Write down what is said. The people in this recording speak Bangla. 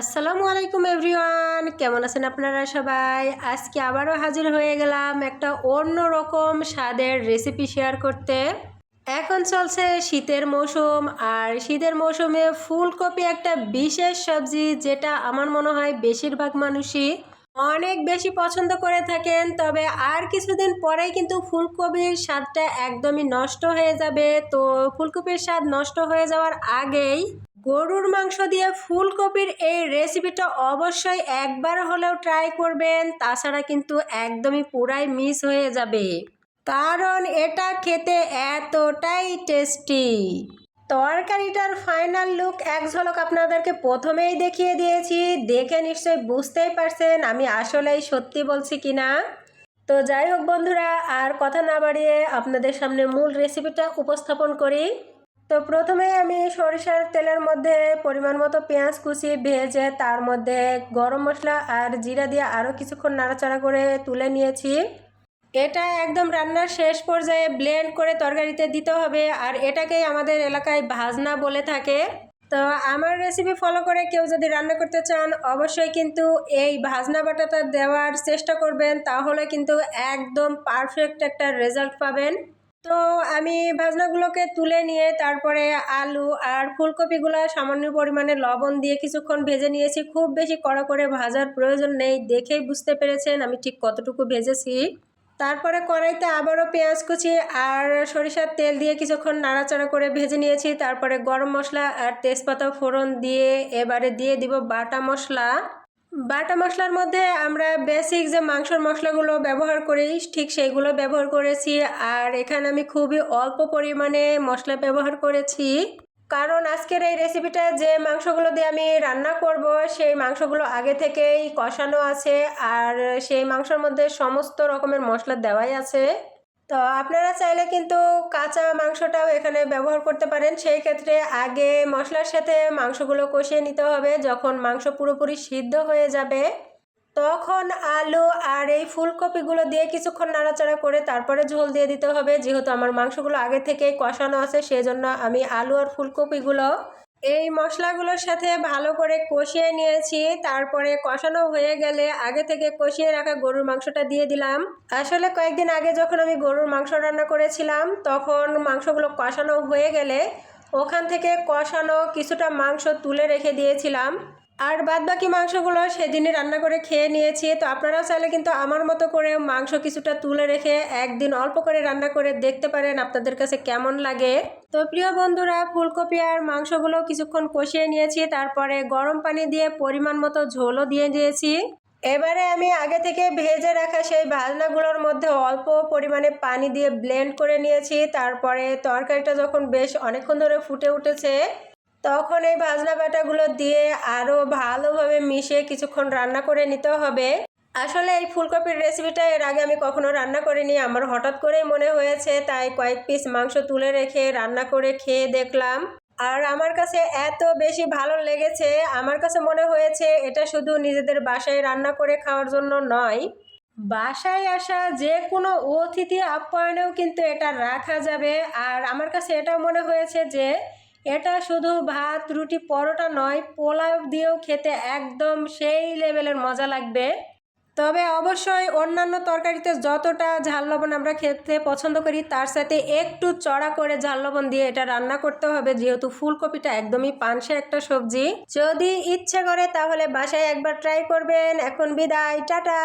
আসসালামু আলাইকুম এভরিওয়ান। কেমন আছেন আপনারা সবাই? আজকে আবারও হাজির হয়ে গেলাম একটা অন্য রকম স্বাদের রেসিপি শেয়ার করতে। এখন চলছে শীতের মৌসুম, আর শীতের মৌসুমে ফুলকপি একটা বিশেষ সবজি যেটা আমার মনে হয় বেশিরভাগ মানুষই অনেক বেশি পছন্দ করে থাকেন, তবে আর কিছুদিন পরেই কিন্তু ফুলকপির স্বাদটা একদমই নষ্ট হয়ে যাবে। তো ফুলকপির স্বাদ নষ্ট হয়ে যাওয়ার আগেই গরুর মাংস দিয়ে ফুলকপির এই রেসিপিটা অবশ্যই একবার হলেও ট্রাই করবেন। তাছাড়া কিন্তু একদমই পুরাই মিস হয়ে যাবে। কারণ এটা খেতে এতটাই টেস্টি তরকারিটার ফাইনাল লুক এক ঝলক আপনাদেরকে প্রথমেই দেখিয়ে দিয়েছি। দেখে নিশ্চয়ই বুঝতেই পারছেন আমি আসলেই সত্যি বলছি কি না তো যাই হোক বন্ধুরা, আর কথা না বাড়িয়ে আপনাদের সামনে মূল রেসিপিটা উপস্থাপন করি। তো প্রথমে আমি সরিষার তেলের মধ্যে পরিমাণ মতো পেঁয়াজ কুচি ভেজে তার মধ্যে গরম মশলা আর জিরা দিয়ে আরও কিছুক্ষণ নাড়াচাড়া করে তুলে নিয়েছি। এটা একদম রান্নার শেষ পর্যায়ে ব্লেন্ড করে তরকারিতে দিতে হবে আর এটাকেই আমাদের এলাকায় ভাজনা বলে থাকে। তো আমার রেসিপি ফলো করে কেউ যদি রান্না করতে চান, অবশ্যই কিন্তু এই ভাজনা বাটাটা দেওয়ার চেষ্টা করবেন, তাহলে কিন্তু একদম পারফেক্ট একটা রেজাল্ট পাবেন। তো আমি ভাজনাগুলোকে তুলে নিয়ে তারপরে আলু আর ফুলকপিগুলো সামান্য পরিমাণে লবণ দিয়ে কিছুক্ষণ ভেজে নিয়েছি। খুব বেশি কড়া করে ভাজার প্রয়োজন নেই, দেখেই বুঝতে পেরেছেন আমি ঠিক কতটুকু ভেজেছি। তারপরে কড়াইতে আবারও পেঁয়াজ কুচি আর সরিষার তেল দিয়ে কিছুক্ষণ নাড়াচাড়া করে ভেজে নিয়েছি। তারপরে গরম মশলা আর তেজপাতা ফোড়ন দিয়ে এবারে দিয়ে দিব বাটা মশলা। বাটা মশলার মধ্যে আমরা বেসিক যে মাংসর মশলাগুলো ব্যবহার করি, ঠিক সেইগুলো ব্যবহার করেছি। আর এখানে আমি খুবই অল্প পরিমাণে মশলা ব্যবহার করেছি। কারণ আজকের এই রেসিপিটা যে মাংসগুলো দিয়ে আমি রান্না করব, সেই মাংসগুলো আগে থেকেই কষানো আছে। আর সেই মাংসর মধ্যে সমস্ত রকমের মশলা দেওয়াই আছে। তো আপনারা চাইলে কিন্তু কাঁচা মাংসটাও এখানে ব্যবহার করতে পারেন। সেই ক্ষেত্রে আগে মশলার সাথে মাংসগুলো কষিয়ে নিতে হবে। যখন মাংস পুরোপুরি সিদ্ধ হয়ে যাবে, তখন আলু আর এই ফুলকপিগুলো দিয়ে কিছুক্ষণ নাড়াচাড়া করে তারপরে ঝোল দিয়ে দিতে হবে। যেহেতু আমার মাংসগুলো আগে থেকেই কষানো আছে, সেজন্য আমি আলু আর ফুলকপিগুলো এই মশলাগুলোর সাথে ভালো করে কষিয়ে নিয়েছি, তারপরে কষানো হয়ে গেলে আগে থেকে কষিয়ে রাখা গরুর মাংসটা দিয়ে দিলাম। আসলে কয়েকদিন আগে যখন আমি গরুর মাংস রান্না করেছিলাম, তখন মাংসগুলো কষানো হয়ে গেলে ওখান থেকে কষানো কিছুটা মাংস তুলে রেখে দিয়েছিলাম। আর বাদ বাকি মাংসগুলো সেদিনে রান্না করে খেয়ে নিয়েছি। তো আপনারাও চাইলে কিন্তু আমার মতো করে মাংস কিছুটা তুলে রেখে একদিন অল্প করে রান্না করে দেখতে পারেন আপনাদের কাছে কেমন লাগে। তো প্রিয় বন্ধুরা, ফুলকপি আর মাংসগুলো কিছুক্ষণ কষিয়ে নিয়েছি, তারপরে গরম পানি দিয়ে পরিমাণ মতো ঝোলও দিয়ে দিয়েছি। এবারে আমি আগে থেকে ভেজে রাখা সেই ভাজনাগুলোর মধ্যে অল্প পরিমাণে পানি দিয়ে ব্লেন্ড করে নিয়েছি, তারপরে তরকারিটা যখন বেশ অনেকক্ষণ ধরে ফুটে উঠেছে তখন এই ভাজনা বাটাগুলো দিয়ে আরও ভালোভাবে মিশিয়ে কিছুক্ষণ রান্না করে নিতে হবে। আসলে এই ফুলকপির রেসিপিটা এর আগে আমি কখনো রান্না করিনি, আমার হঠাৎ করেই মনে হয়েছে, তাই কয়েক পিস মাংস তুলে রেখে রান্না করে খেয়ে দেখলাম। আর আমার কাছে এত বেশি ভালো লেগেছে, আমার কাছে মনে হয়েছে এটা শুধু নিজেদের বাসায় রান্না করে খাওয়ার জন্য নয়, বাসায় আসা যে কোনো অতিথি আপ্যায়নেও কিন্তু এটা রাখা যাবে। আর আমার কাছে এটাও মনে হয়েছে যে এটা শুধু ভাত, রুটি, পরোটা নয়, পোলাও দিয়েও খেতে একদম সেই লেভেলের মজা লাগবে। তবে অবশ্যই অন্যান্য তরকারিতে যতটা ঝাল লবণ আমরা খেতে পছন্দ করি, তার সাথে একটু চড়া করে ঝাল লবণ দিয়ে এটা রান্না করতে হবে, যেহেতু ফুলকপিটা একদমই পানসে একটা সবজি। যদি ইচ্ছে করে তাহলে বাসায় একবার ট্রাই করবেন। এখন বিদায়, টাটা!